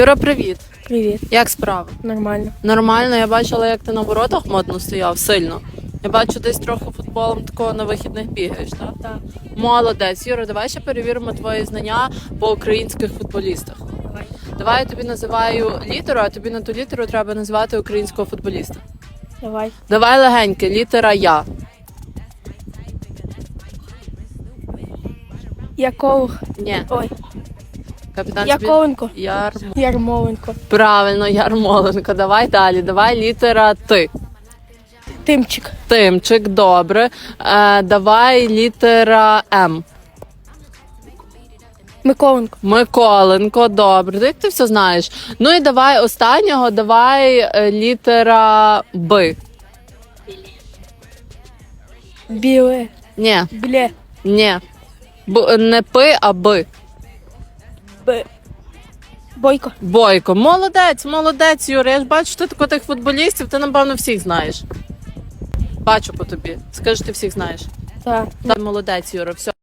Юра, привіт. Привіт, Як справи? нормально. Нормально, я бачила, як ти на воротах модно стояв сильно. Я бачу, десь трохи футболом такого на вихідних бігаєш, так? Так. Молодець. Юра, давай ще перевіримо твої знання по українських футболістах. Давай. Давай я тобі називаю літеру, а тобі на ту літеру треба назвати українського футболіста. Давай. Давай легеньке, літера Я. Яков. Ні, Ой, капітан Яковенко. Ярмо. Ярмоленко. Правильно, Ярмоленко. Давай далі. Давай літера Ти. Тимчик. Тимчик, добре. Е, давай літера М. Миколенко. Миколенко, добре. Як ти все знаєш? Ну і давай останнього, давай е, літера Б. Біле. Ні, Бле. ні. Б, не П, а Б. Б. Бойко. Бойко. Молодець, молодець, Юра. Я ж бачу, ти тако тих футболістів, ти, напевно, всіх знаєш. Бачу по тобі. Скажи, ти всіх знаєш. Так. Та молодець, Юра. Все.